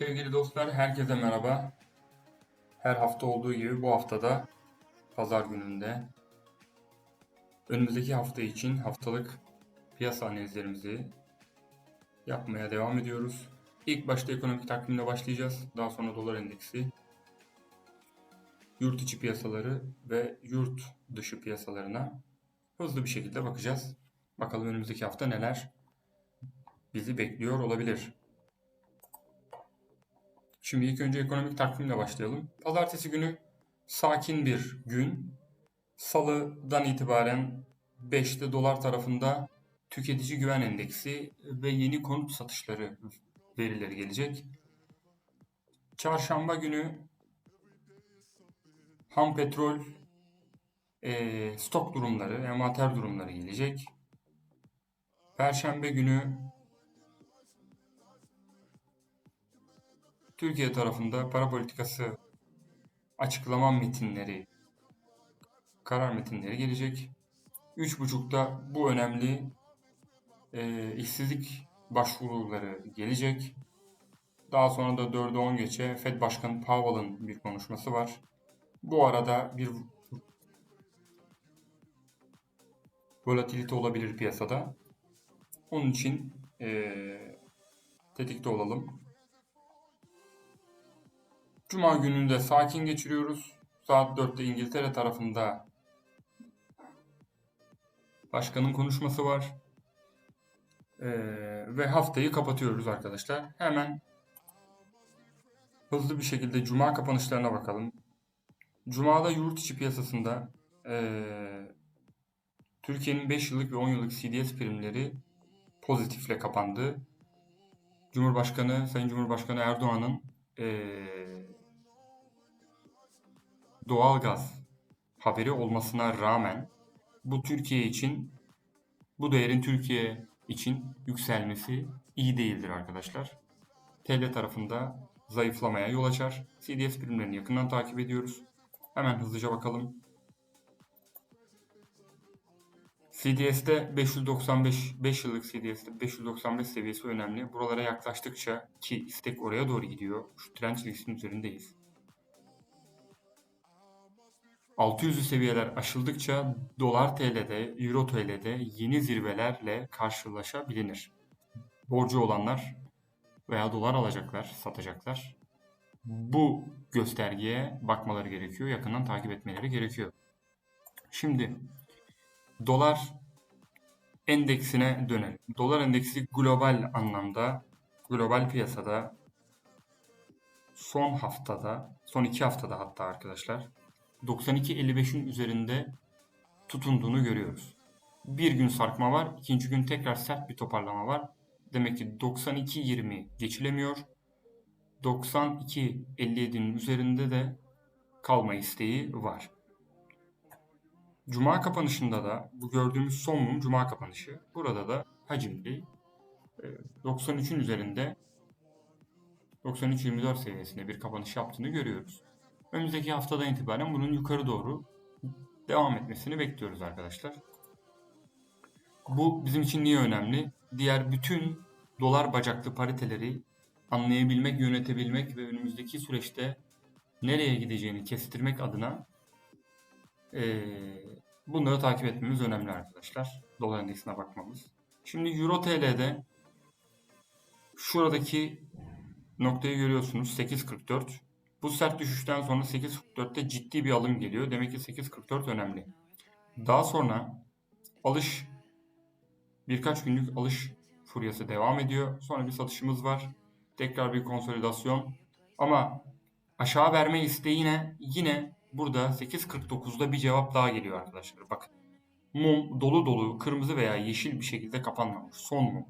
Sevgili dostlar, herkese merhaba. Her hafta olduğu gibi bu haftada pazar gününde önümüzdeki hafta için haftalık piyasa analizlerimizi yapmaya devam ediyoruz. İlk başta ekonomik takvimle başlayacağız. Daha sonra dolar endeksi, yurt içi piyasaları ve yurt dışı piyasalarına hızlı bir şekilde bakacağız. Bakalım önümüzdeki hafta neler bizi bekliyor olabilir. Şimdi ilk önce ekonomik takvimle başlayalım. Pazartesi günü sakin bir gün. Salıdan itibaren 5'te dolar tarafında tüketici güven endeksi ve yeni konut satışları verileri gelecek. Çarşamba günü ham petrol eee, stok durumları, envanter durumları gelecek. Perşembe günü Türkiye tarafında para politikası açıklama metinleri, karar metinleri gelecek. 3.30'da bu önemli e, işsizlik başvuruları gelecek. Daha sonra da 4'e 10 geçe Fed Başkanı Powell'ın bir konuşması var. Bu arada bir volatilite olabilir piyasada. Onun için e, tetikte olalım. Cuma gününde sakin geçiriyoruz. Saat 4'te İngiltere tarafında başkanın konuşması var. Ee, ve haftayı kapatıyoruz arkadaşlar. Hemen hızlı bir şekilde Cuma kapanışlarına bakalım. Cuma'da yurt içi piyasasında ee, Türkiye'nin 5 yıllık ve 10 yıllık CDS primleri pozitifle kapandı. Cumhurbaşkanı, Sayın Cumhurbaşkanı Erdoğan'ın ee, doğalgaz haberi olmasına rağmen bu Türkiye için bu değerin Türkiye için yükselmesi iyi değildir arkadaşlar. TL tarafında zayıflamaya yol açar. CDS primlerini yakından takip ediyoruz. Hemen hızlıca bakalım. CDS'de 595 5 yıllık CDS'de 595 seviyesi önemli. Buralara yaklaştıkça ki istek oraya doğru gidiyor. Şu trend çizgisinin üzerindeyiz. 600'lü seviyeler aşıldıkça dolar TL'de, euro TL'de yeni zirvelerle karşılaşabilir. Borcu olanlar veya dolar alacaklar, satacaklar. Bu göstergeye bakmaları gerekiyor, yakından takip etmeleri gerekiyor. Şimdi dolar endeksine dönelim. Dolar endeksi global anlamda, global piyasada son haftada, son iki haftada hatta arkadaşlar 92.55'in üzerinde tutunduğunu görüyoruz. Bir gün sarkma var, ikinci gün tekrar sert bir toparlama var. Demek ki 92.20 geçilemiyor. 92.57'nin üzerinde de kalma isteği var. Cuma kapanışında da bu gördüğümüz son mum Cuma kapanışı. Burada da hacimli 93'ün üzerinde 93.24 seviyesinde bir kapanış yaptığını görüyoruz. Önümüzdeki haftadan itibaren bunun yukarı doğru devam etmesini bekliyoruz arkadaşlar. Bu bizim için niye önemli? Diğer bütün dolar bacaklı pariteleri anlayabilmek, yönetebilmek ve önümüzdeki süreçte nereye gideceğini kestirmek adına ee, bunları takip etmemiz önemli arkadaşlar. Dolar endeksine bakmamız. Şimdi Euro TL'de şuradaki noktayı görüyorsunuz 8.44. Bu sert düşüşten sonra 8.44'te ciddi bir alım geliyor. Demek ki 8.44 önemli. Daha sonra alış birkaç günlük alış furyası devam ediyor. Sonra bir satışımız var. Tekrar bir konsolidasyon. Ama aşağı verme isteğine yine burada 8.49'da bir cevap daha geliyor arkadaşlar. Bakın. Mum dolu dolu kırmızı veya yeşil bir şekilde kapanmamış. Son mum.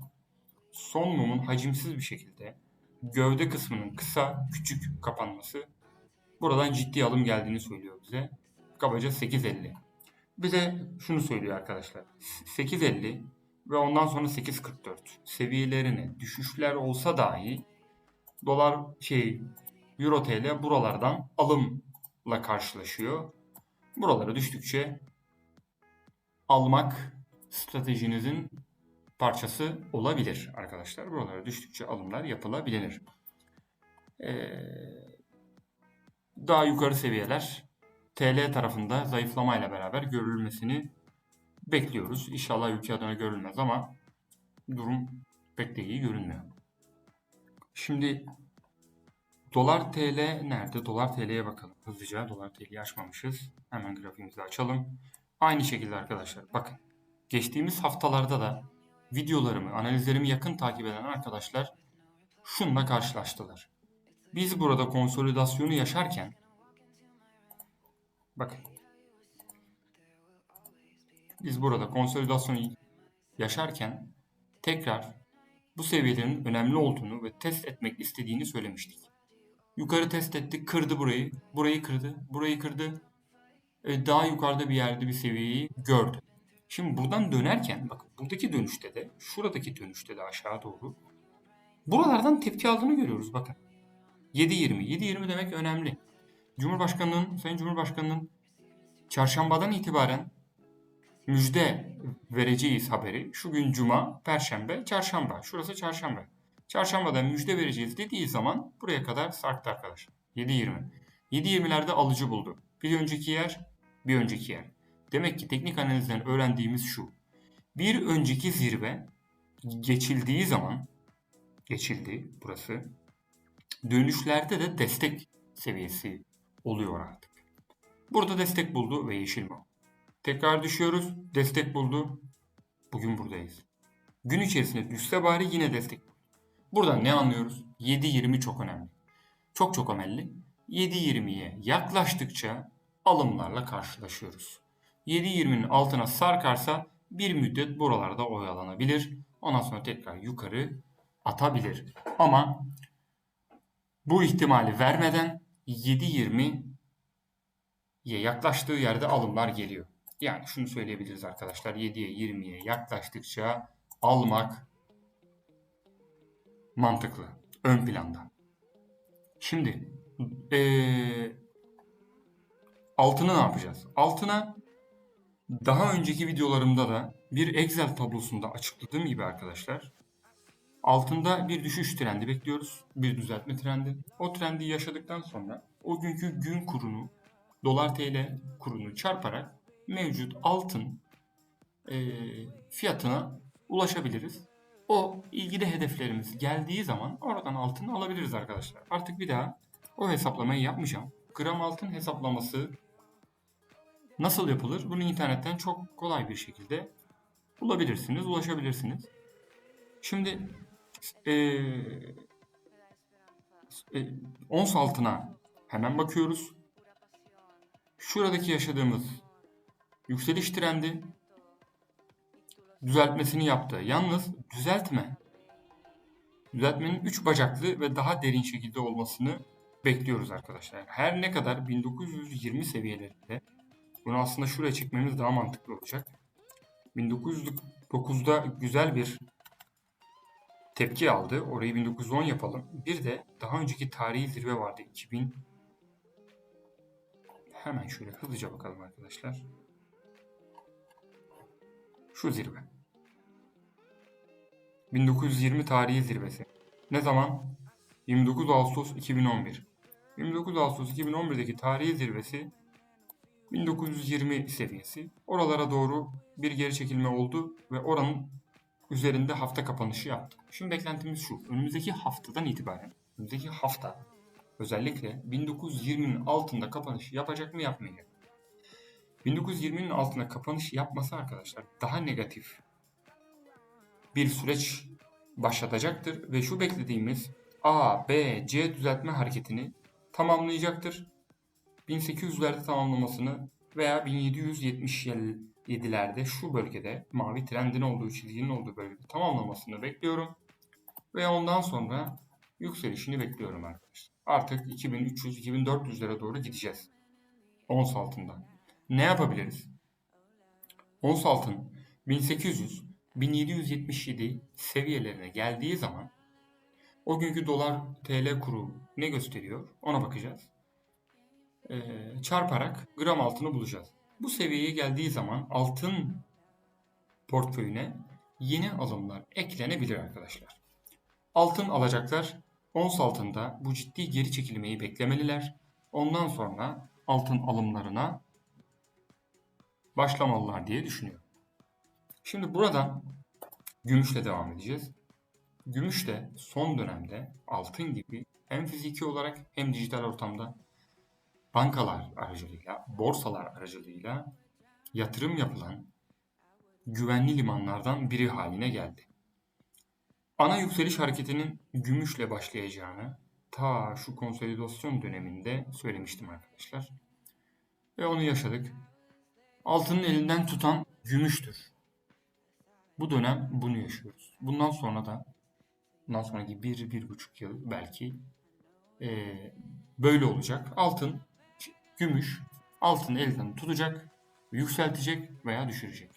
Son mumun hacimsiz bir şekilde gövde kısmının kısa, küçük kapanması buradan ciddi alım geldiğini söylüyor bize. Kabaca 8.50. Bize şunu söylüyor arkadaşlar. 8.50 ve ondan sonra 8.44 seviyelerine düşüşler olsa dahi dolar şey euro TL buralardan alımla karşılaşıyor. Buralara düştükçe almak stratejinizin parçası olabilir arkadaşlar. Buralara düştükçe alımlar yapılabilir. Ee, daha yukarı seviyeler TL tarafında zayıflamayla beraber görülmesini bekliyoruz. İnşallah ülke adına görülmez ama durum pek de iyi görünmüyor. Şimdi dolar TL nerede? Dolar TL'ye bakalım hızlıca. Dolar TL'yi açmamışız. Hemen grafiğimizi açalım. Aynı şekilde arkadaşlar bakın. Geçtiğimiz haftalarda da videolarımı, analizlerimi yakın takip eden arkadaşlar şunla karşılaştılar. Biz burada konsolidasyonu yaşarken bakın biz burada konsolidasyonu yaşarken tekrar bu seviyelerin önemli olduğunu ve test etmek istediğini söylemiştik. Yukarı test etti, kırdı burayı, burayı kırdı, burayı kırdı. E, daha yukarıda bir yerde bir seviyeyi gördü. Şimdi buradan dönerken, bak buradaki dönüşte de, şuradaki dönüşte de aşağı doğru buralardan tepki aldığını görüyoruz bakın. 7.20. 7.20 demek önemli. Cumhurbaşkanının, Sayın Cumhurbaşkanının çarşambadan itibaren müjde vereceğiz haberi. Şu gün cuma, perşembe, çarşamba. Şurası çarşamba. Çarşambadan müjde vereceğiz dediği zaman buraya kadar sarktı arkadaş. 7.20. 7.20'lerde alıcı buldu. Bir önceki yer, bir önceki yer. Demek ki teknik analizden öğrendiğimiz şu. Bir önceki zirve geçildiği zaman geçildi burası. Dönüşlerde de destek seviyesi oluyor artık. Burada destek buldu ve yeşil mum. Tekrar düşüyoruz. Destek buldu. Bugün buradayız. Gün içerisinde düşse bari yine destek. Buradan ne anlıyoruz? 7.20 çok önemli. Çok çok önemli. 7.20'ye yaklaştıkça alımlarla karşılaşıyoruz. 7.20'nin altına sarkarsa bir müddet buralarda oyalanabilir. Ondan sonra tekrar yukarı atabilir. Ama bu ihtimali vermeden 7.20'ye yaklaştığı yerde alımlar geliyor. Yani şunu söyleyebiliriz arkadaşlar. 7'ye 20'ye yaklaştıkça almak mantıklı. Ön planda. Şimdi ee, altını ne yapacağız? Altına daha önceki videolarımda da bir Excel tablosunda açıkladığım gibi arkadaşlar altında bir düşüş trendi bekliyoruz. Bir düzeltme trendi. O trendi yaşadıktan sonra o günkü gün kurunu dolar TL kurunu çarparak mevcut altın e, fiyatına ulaşabiliriz. O ilgili hedeflerimiz geldiği zaman oradan altın alabiliriz arkadaşlar. Artık bir daha o hesaplamayı yapmayacağım. Gram altın hesaplaması nasıl yapılır? Bunu internetten çok kolay bir şekilde bulabilirsiniz, ulaşabilirsiniz. Şimdi e, e, ons altına hemen bakıyoruz. Şuradaki yaşadığımız yükseliş trendi düzeltmesini yaptı. Yalnız düzeltme düzeltmenin 3 bacaklı ve daha derin şekilde olmasını bekliyoruz arkadaşlar. Her ne kadar 1920 seviyelerinde bunu aslında şuraya çekmemiz daha mantıklı olacak. 1909'da güzel bir tepki aldı. Orayı 1910 yapalım. Bir de daha önceki tarihi zirve vardı. 2000 Hemen şöyle hızlıca bakalım arkadaşlar. Şu zirve. 1920 tarihi zirvesi. Ne zaman? 29 Ağustos 2011. 29 Ağustos 2011'deki tarihi zirvesi 1920 seviyesi. Oralara doğru bir geri çekilme oldu ve oranın üzerinde hafta kapanışı yaptı. Şimdi beklentimiz şu. Önümüzdeki haftadan itibaren, önümüzdeki hafta özellikle 1920'nin altında kapanış yapacak mı yapmayacak? 1920'nin altında kapanış yapması arkadaşlar daha negatif bir süreç başlatacaktır ve şu beklediğimiz A, B, C düzeltme hareketini tamamlayacaktır. 1800'lerde tamamlamasını veya 1777'lerde şu bölgede mavi trendin olduğu çizginin olduğu bölgede tamamlamasını bekliyorum. Ve ondan sonra yükselişini bekliyorum arkadaşlar. Artık 2300-2400'lere doğru gideceğiz. Ons altında. Ne yapabiliriz? Ons altın 1800 1777 seviyelerine geldiği zaman o günkü dolar TL kuru ne gösteriyor ona bakacağız. Ee, çarparak gram altını bulacağız. Bu seviyeye geldiği zaman altın portföyüne yeni alımlar eklenebilir arkadaşlar. Altın alacaklar ons altında bu ciddi geri çekilmeyi beklemeliler. Ondan sonra altın alımlarına başlamalılar diye düşünüyorum. Şimdi buradan gümüşle devam edeceğiz. Gümüş de son dönemde altın gibi hem fiziki olarak hem dijital ortamda bankalar aracılığıyla, borsalar aracılığıyla yatırım yapılan güvenli limanlardan biri haline geldi. Ana yükseliş hareketinin gümüşle başlayacağını ta şu konsolidasyon döneminde söylemiştim arkadaşlar. Ve onu yaşadık. Altının elinden tutan gümüştür. Bu dönem bunu yaşıyoruz. Bundan sonra da bundan sonraki bir, bir buçuk yıl belki e, böyle olacak. Altın, gümüş altın elden tutacak, yükseltecek veya düşürecek.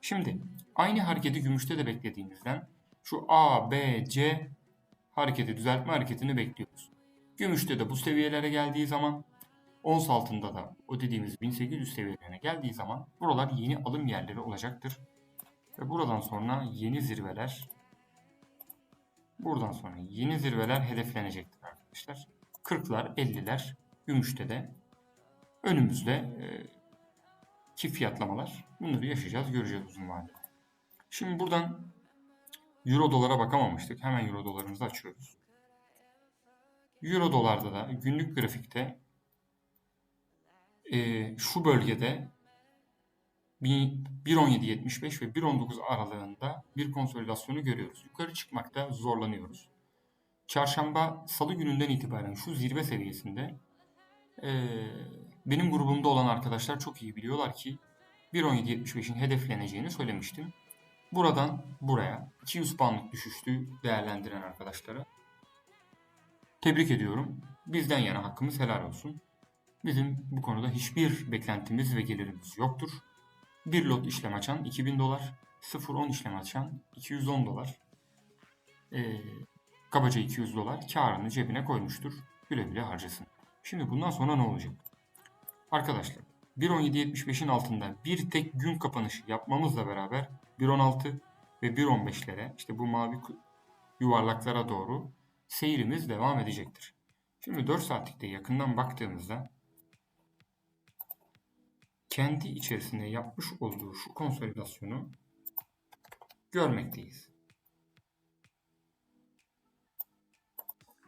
Şimdi aynı hareketi gümüşte de beklediğimizden şu A, B, C hareketi düzeltme hareketini bekliyoruz. Gümüşte de bu seviyelere geldiği zaman ons altında da o dediğimiz 1800 seviyelerine geldiği zaman buralar yeni alım yerleri olacaktır. Ve buradan sonra yeni zirveler buradan sonra yeni zirveler hedeflenecektir arkadaşlar. 40'lar 50'ler gümüşte de önümüzde e, ki fiyatlamalar bunları yaşayacağız göreceğiz uzun vadede. Şimdi buradan Euro dolara bakamamıştık. Hemen Euro dolarımızı açıyoruz. Euro dolarda da günlük grafikte e, şu bölgede 1.17.75 ve 1.19 aralığında bir konsolidasyonu görüyoruz. Yukarı çıkmakta zorlanıyoruz. Çarşamba, salı gününden itibaren şu zirve seviyesinde e, benim grubumda olan arkadaşlar çok iyi biliyorlar ki 1.17.75'in hedefleneceğini söylemiştim. Buradan buraya 200 puanlık düşüştü değerlendiren arkadaşlara tebrik ediyorum. Bizden yana hakkımız helal olsun. Bizim bu konuda hiçbir beklentimiz ve gelirimiz yoktur. Bir lot işlem açan 2000 dolar, 0.10 işlem açan 210 dolar. Ee, kabaca 200 dolar karını cebine koymuştur. Güle güle harcasın. Şimdi bundan sonra ne olacak? Arkadaşlar 1.17.75'in altında bir tek gün kapanışı yapmamızla beraber 1.16 ve 1.15'lere işte bu mavi yuvarlaklara doğru seyrimiz devam edecektir. Şimdi 4 saatlikte yakından baktığımızda kendi içerisinde yapmış olduğu şu konsolidasyonu görmekteyiz.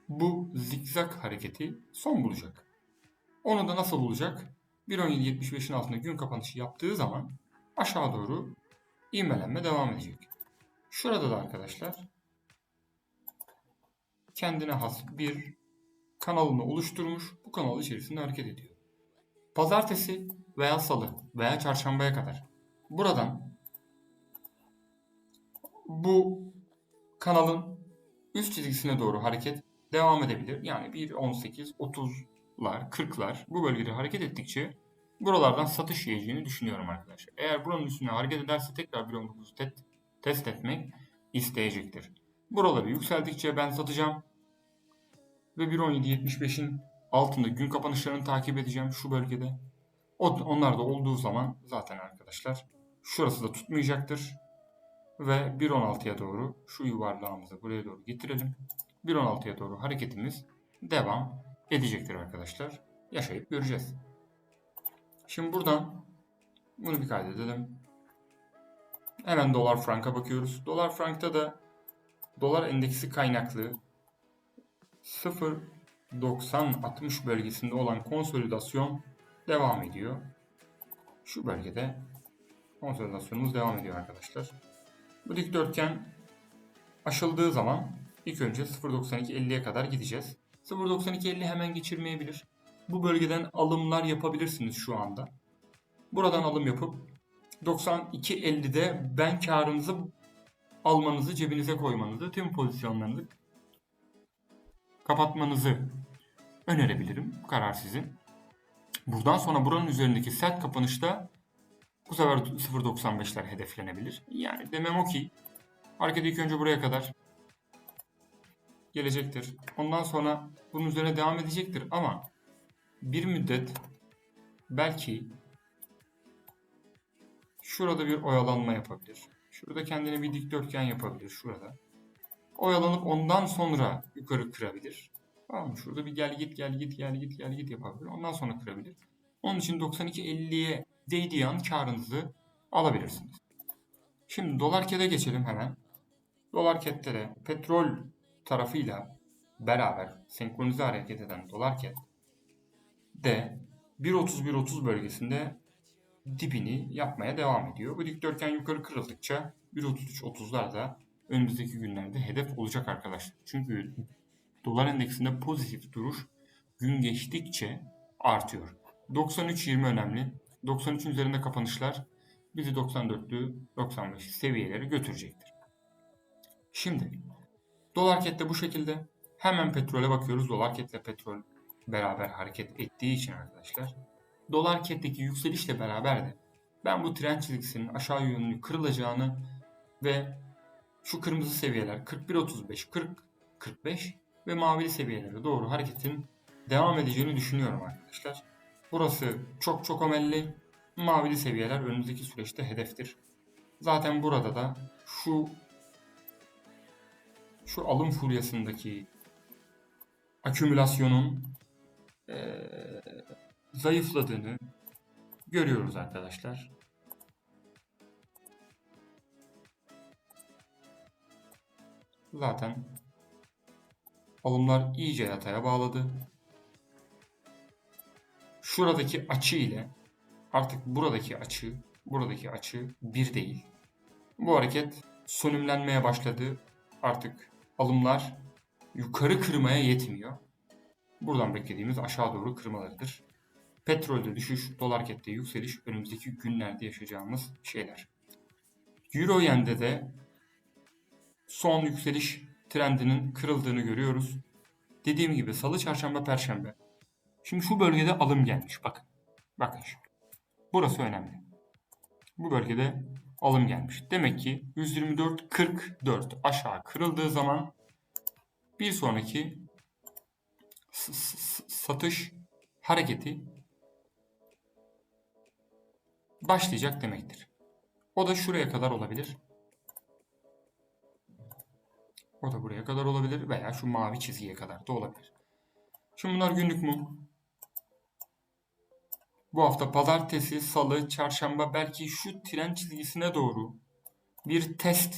Bu zikzak hareketi son bulacak. Onu da nasıl bulacak? 1.17.75'in altında gün kapanışı yaptığı zaman aşağı doğru ivmelenme devam edecek. Şurada da arkadaşlar kendine has bir kanalını oluşturmuş. Bu kanal içerisinde hareket ediyor. Pazartesi veya salı veya çarşambaya kadar buradan bu kanalın üst çizgisine doğru hareket devam edebilir. Yani 1.18, 30'lar, 40'lar bu bölgede hareket ettikçe buralardan satış yiyeceğini düşünüyorum arkadaşlar. Eğer buranın üstüne hareket ederse tekrar 1.19 te test etmek isteyecektir. Buraları yükseldikçe ben satacağım. Ve 1.17.75'in altında gün kapanışlarını takip edeceğim şu bölgede. Onlar da olduğu zaman zaten arkadaşlar şurası da tutmayacaktır. Ve 1.16'ya doğru şu yuvarlağımızı buraya doğru getirelim. 1.16'ya doğru hareketimiz devam edecektir arkadaşlar. Yaşayıp göreceğiz. Şimdi buradan bunu bir kaydedelim. Hemen dolar franka bakıyoruz. Dolar frankta da dolar endeksi kaynaklı 0.90-60 bölgesinde olan konsolidasyon devam ediyor. Şu bölgede konsolidasyonumuz devam ediyor arkadaşlar. Bu dikdörtgen aşıldığı zaman ilk önce 0.92-50'ye kadar gideceğiz. 0.92-50 hemen geçirmeyebilir. Bu bölgeden alımlar yapabilirsiniz şu anda. Buradan alım yapıp 92.50'de ben karınızı almanızı cebinize koymanızı tüm pozisyonlarınızı kapatmanızı önerebilirim. Bu karar sizin. Buradan sonra buranın üzerindeki sert kapanışta bu sefer 0.95'ler hedeflenebilir. Yani demem o ki hareket ilk önce buraya kadar gelecektir. Ondan sonra bunun üzerine devam edecektir ama bir müddet belki şurada bir oyalanma yapabilir. Şurada kendine bir dikdörtgen yapabilir şurada. Oyalanıp ondan sonra yukarı kırabilir. Tamam mı? Şurada bir gel git gel git gel git gel git yapabilir. Ondan sonra kırabilir. Onun için 92.50'ye değdiği an karınızı alabilirsiniz. Şimdi dolar kede geçelim hemen. Dolar kette de petrol tarafıyla beraber senkronize hareket eden dolar ket de 1.30-1.30 bölgesinde dibini yapmaya devam ediyor. Bu dikdörtgen yukarı kırıldıkça 1.33-30'lar da önümüzdeki günlerde hedef olacak arkadaşlar. Çünkü dolar endeksinde pozitif duruş gün geçtikçe artıyor. 93.20 önemli. 93'ün üzerinde kapanışlar bizi 94'lü 95 seviyeleri götürecektir. Şimdi dolar kette bu şekilde. Hemen petrole bakıyoruz. Dolar ketle petrol beraber hareket ettiği için arkadaşlar. Dolar ketteki yükselişle beraber de ben bu trend çizgisinin aşağı yönlü kırılacağını ve şu kırmızı seviyeler 41.35, 40, 45 ve mavili seviyelere doğru hareketin devam edeceğini düşünüyorum arkadaşlar. Burası çok çok önemli. Mavili seviyeler önümüzdeki süreçte hedeftir. Zaten burada da şu şu alım furyasındaki akümülasyonun eee, zayıfladığını görüyoruz arkadaşlar. Zaten alımlar iyice yataya bağladı. Şuradaki açı ile artık buradaki açı, buradaki açı bir değil. Bu hareket sönümlenmeye başladı. Artık alımlar yukarı kırmaya yetmiyor. Buradan beklediğimiz aşağı doğru kırmalarıdır. Petrolde düşüş, dolar kette yükseliş önümüzdeki günlerde yaşayacağımız şeyler. Euro yende de son yükseliş trendinin kırıldığını görüyoruz. Dediğim gibi salı, çarşamba, perşembe. Şimdi şu bölgede alım gelmiş. Bakın. Bakın şimdi. Burası önemli. Bu bölgede alım gelmiş. Demek ki 124.44 aşağı kırıldığı zaman bir sonraki satış hareketi başlayacak demektir. O da şuraya kadar olabilir. O da buraya kadar olabilir veya şu mavi çizgiye kadar da olabilir. Şimdi bunlar günlük mü? Bu hafta pazartesi, salı, çarşamba belki şu tren çizgisine doğru bir test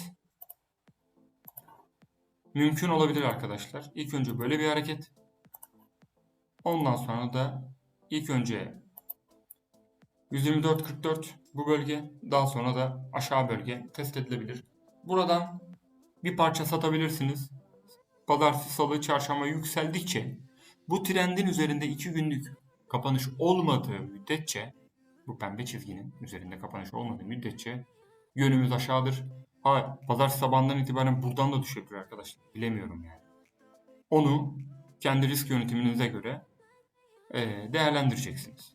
mümkün olabilir arkadaşlar. İlk önce böyle bir hareket. Ondan sonra da ilk önce 124.44 bu bölge daha sonra da aşağı bölge test edilebilir. Buradan bir parça satabilirsiniz. Pazartesi, salı, çarşamba yükseldikçe bu trendin üzerinde 2 günlük kapanış olmadığı müddetçe bu pembe çizginin üzerinde kapanış olmadığı müddetçe yönümüz aşağıdır. Ha, pazartesi sabahından itibaren buradan da düşebilir arkadaşlar. Bilemiyorum yani. Onu kendi risk yönetiminize göre e, değerlendireceksiniz.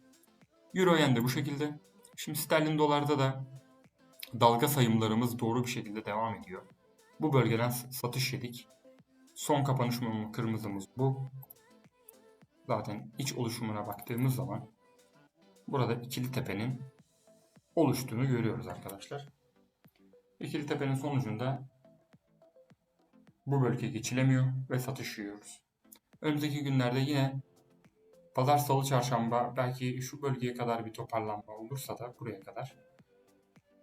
Euro yen de bu şekilde. Şimdi sterlin dolarda da dalga sayımlarımız doğru bir şekilde devam ediyor. Bu bölgeden satış yedik. Son kapanış kırmızımız bu. Zaten iç oluşumuna baktığımız zaman burada ikili tepenin oluştuğunu görüyoruz arkadaşlar. İkili tepenin sonucunda bu bölge geçilemiyor ve satış yiyoruz. Önümüzdeki günlerde yine pazar, salı, çarşamba belki şu bölgeye kadar bir toparlanma olursa da buraya kadar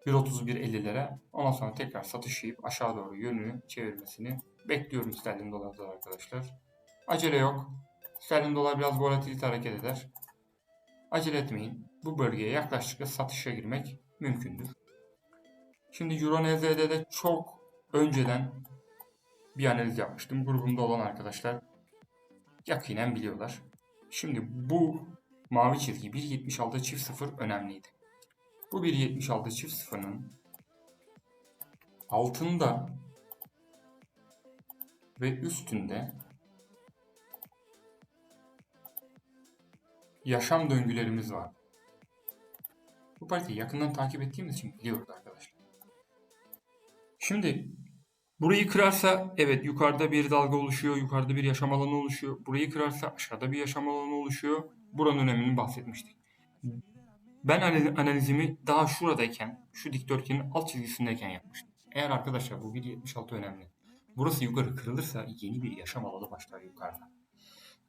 1.31.50'lere ondan sonra tekrar satış yiyip aşağı doğru yönünü çevirmesini bekliyorum sterlin dolarda arkadaşlar. Acele yok. Sterlin dolar biraz volatilite hareket eder. Acele etmeyin. Bu bölgeye yaklaştıkça satışa girmek mümkündür. Şimdi Euro NZ'de de çok önceden bir analiz yapmıştım. Grubumda olan arkadaşlar yakinen biliyorlar. Şimdi bu mavi çizgi 1.76 çift 0 önemliydi. Bu 1.76 çift 0'ın altında ve üstünde yaşam döngülerimiz var. Bu pariteyi yakından takip ettiğimiz için biliyoruz arkadaşlar. Şimdi burayı kırarsa evet yukarıda bir dalga oluşuyor, yukarıda bir yaşam alanı oluşuyor. Burayı kırarsa aşağıda bir yaşam alanı oluşuyor. Buranın önemini bahsetmiştik. Ben analiz- analizimi daha şuradayken, şu dikdörtgenin alt çizgisindeyken yapmıştım. Eğer arkadaşlar bu 1.76 önemli. Burası yukarı kırılırsa yeni bir yaşam alanı başlar yukarıda.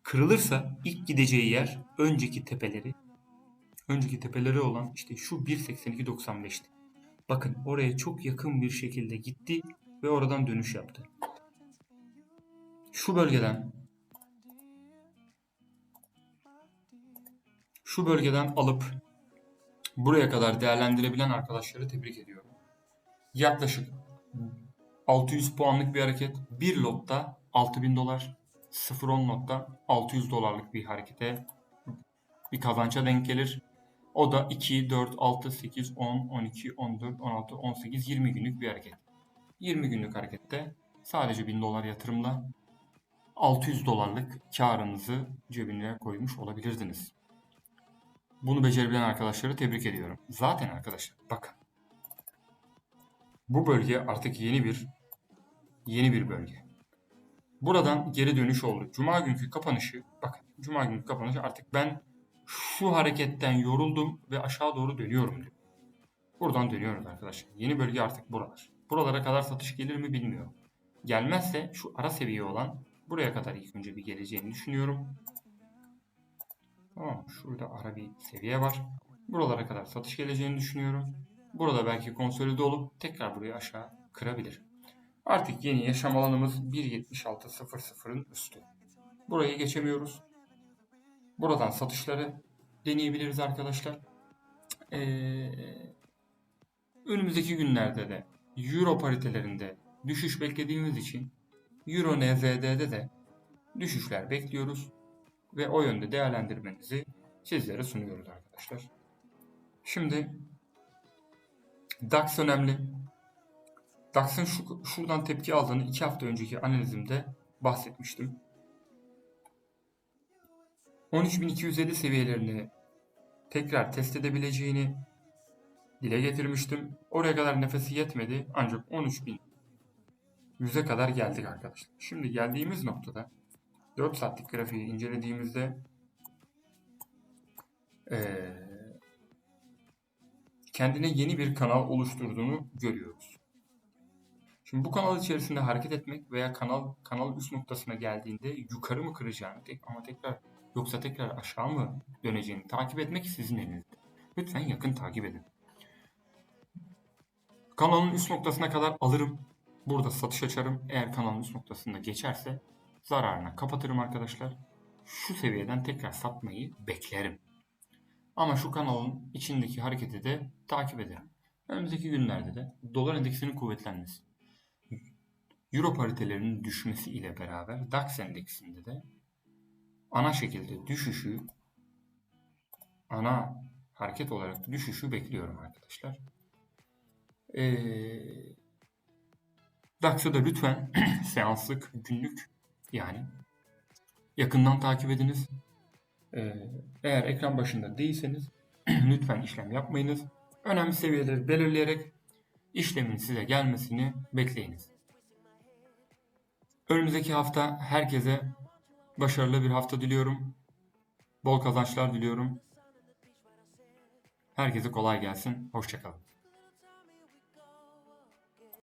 Kırılırsa ilk gideceği yer önceki tepeleri önceki tepeleri olan işte şu 1.82.95'ti. Bakın oraya çok yakın bir şekilde gitti ve oradan dönüş yaptı. Şu bölgeden şu bölgeden alıp buraya kadar değerlendirebilen arkadaşları tebrik ediyorum. Yaklaşık 600 puanlık bir hareket. Bir lotta 6000 dolar. 0.10 lotta 600 dolarlık bir harekete bir kazança denk gelir. O da 2, 4, 6, 8, 10, 12, 14, 16, 18, 20 günlük bir hareket. 20 günlük harekette sadece 1000 dolar yatırımla 600 dolarlık karınızı cebine koymuş olabilirdiniz. Bunu becerebilen arkadaşları tebrik ediyorum. Zaten arkadaşlar bakın. Bu bölge artık yeni bir yeni bir bölge. Buradan geri dönüş oldu. Cuma günkü kapanışı bakın. Cuma günkü kapanışı artık ben şu hareketten yoruldum ve aşağı doğru dönüyorum diyor. Buradan dönüyoruz arkadaşlar. Yeni bölge artık buralar. Buralara kadar satış gelir mi bilmiyorum. Gelmezse şu ara seviye olan buraya kadar ilk önce bir geleceğini düşünüyorum. Tamam şurada ara bir seviye var. Buralara kadar satış geleceğini düşünüyorum. Burada belki konsolide olup tekrar burayı aşağı kırabilir. Artık yeni yaşam alanımız 1.76.00'ın üstü. Burayı geçemiyoruz. Buradan satışları deneyebiliriz arkadaşlar. Ee, önümüzdeki günlerde de Euro paritelerinde düşüş beklediğimiz için Euro NZD'de de düşüşler bekliyoruz. Ve o yönde değerlendirmenizi sizlere sunuyoruz arkadaşlar. Şimdi DAX önemli. DAX'ın şu, şuradan tepki aldığını iki hafta önceki analizimde bahsetmiştim. 13.250 seviyelerini tekrar test edebileceğini dile getirmiştim. Oraya kadar nefesi yetmedi ancak 13.100'e kadar geldik arkadaşlar. Şimdi geldiğimiz noktada 4 saatlik grafiği incelediğimizde ee, kendine yeni bir kanal oluşturduğunu görüyoruz. Şimdi bu kanal içerisinde hareket etmek veya kanal kanal üst noktasına geldiğinde yukarı mı kıracağını tek ama tekrar yoksa tekrar aşağı mı döneceğini takip etmek sizin elinizde. Lütfen yakın takip edin. Kanalın üst noktasına kadar alırım. Burada satış açarım. Eğer kanalın üst noktasında geçerse zararına kapatırım arkadaşlar. Şu seviyeden tekrar satmayı beklerim. Ama şu kanalın içindeki hareketi de takip ederim. Önümüzdeki günlerde de dolar endeksinin kuvvetlenmesi, Euro paritelerinin düşmesi ile beraber DAX endeksinde de ana şekilde düşüşü ana hareket olarak düşüşü bekliyorum arkadaşlar. Ee, DAX'ı da lütfen seanslık, günlük yani yakından takip ediniz. Ee, eğer ekran başında değilseniz lütfen işlem yapmayınız. Önemli seviyeleri belirleyerek işlemin size gelmesini bekleyiniz. Önümüzdeki hafta herkese başarılı bir hafta diliyorum. Bol kazançlar diliyorum. Herkese kolay gelsin. Hoşçakalın.